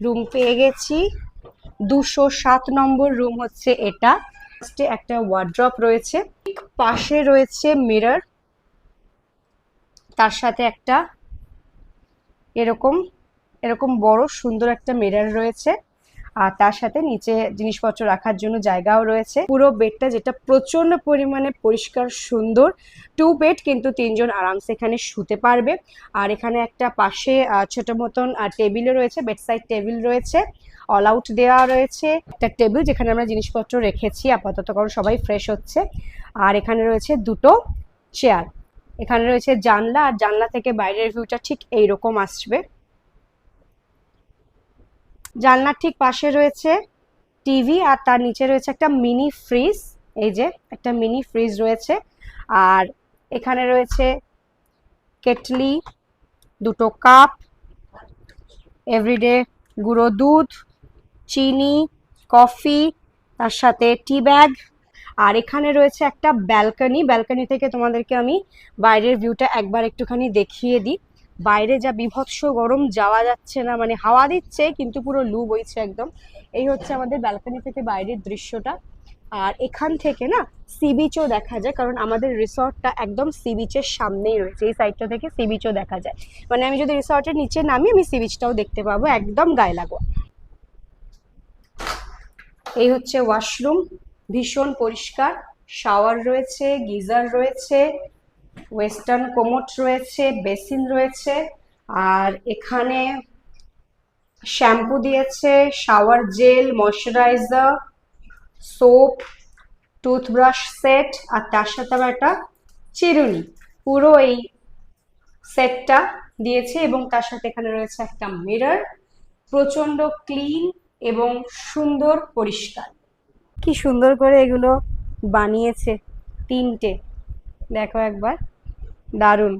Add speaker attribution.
Speaker 1: Room পেয়ে গেছি। দুশো সাত নম্বর রুম হচ্ছে এটা। একটা ওয়ার্ড্রপ রয়েছে। পাশে রয়েছে মিরর তার সাথে একটা এরকম এরকম বড় সুন্দর একটা মিরার রয়েছে। আর তার সাথে নিচে জিনিসপত্র রাখার জন্য জায়গাও রয়েছে। পুরো বেডটা যেটা প্রচণ্ড পরিমাণে পরিষ্কার, সুন্দর। টু বেড কিন্তু তিনজন আরামসে এখানে শুতে পারবে। আর এখানে একটা পাশে ছোট মতন টেবিলও রয়েছে বেড সাইড টেবিল রয়েছে অল আউট দেওয়া রয়েছে। একটা টেবিল যেখানে আমরা জিনিসপত্র রেখেছি, আপাতত কারণ সবাই ফ্রেশ হচ্ছে। আর এখানে রয়েছে দুটো চেয়ার এখানে রয়েছে জানলা, আর জানলা থেকে বাইরের ভিউটা ঠিক এইরকম আসবে। জানলার ঠিক পাশে রয়েছে টিভি আর তার নিচে রয়েছে একটা মিনি ফ্রিজ। এই যে একটা মিনি ফ্রিজ রয়েছে। আর এখানে রয়েছে কেটলি, দুটো কাপ, এভরিডে গুঁড়ো দুধ, চিনি, কফি, তার সাথে টি ব্যাগ। আর এখানে রয়েছে একটা ব্যালকনি। ব্যালকনি থেকে তোমাদেরকে আমি বাইরের ভিউটা একবার একটুখানি দেখিয়ে দিই। বাইরে যা বিভৎস গরম যাওয়া যাচ্ছে না মানে হাওয়া দিচ্ছে, কিন্তু পুরো লু বইছে একদম। এই হচ্ছে আমাদের ব্যালকনি থেকে বাইরের দৃশ্যটা। আর এখান থেকে না সি বিচও দেখা যায়, কারণ আমাদের রিসর্টটা একদম সি বিচের সামনেই রয়েছে। এই সাইডটা থেকে সি বিচও দেখা যায়। মানে আমি যদি রিসর্টের নিচে নামি, আমি সি বিচটাও দেখতে পাবো একদম গায়ে লাগো এই হচ্ছে ওয়াশরুম ভীষণ পরিষ্কার। শাওয়ার রয়েছে, গিজার রয়েছে। ওয়েস্টার্ন কোমোট রয়েছে, বেসিন রয়েছে, আর এখানে শ্যাম্পু দিয়েছে, shower gel, moisturiser, soap, toothbrush set, আর তার সাথে আবার একটা চিরুনি। পুরো এই সেটটা দিয়েছে এবং তার সাথে এখানে রয়েছে একটা মিরর। প্রচণ্ড ক্লিন এবং সুন্দর পরিষ্কার। কি সুন্দর করে এগুলো বানিয়েছে তিনটে। দেখো একবার। দারুণ।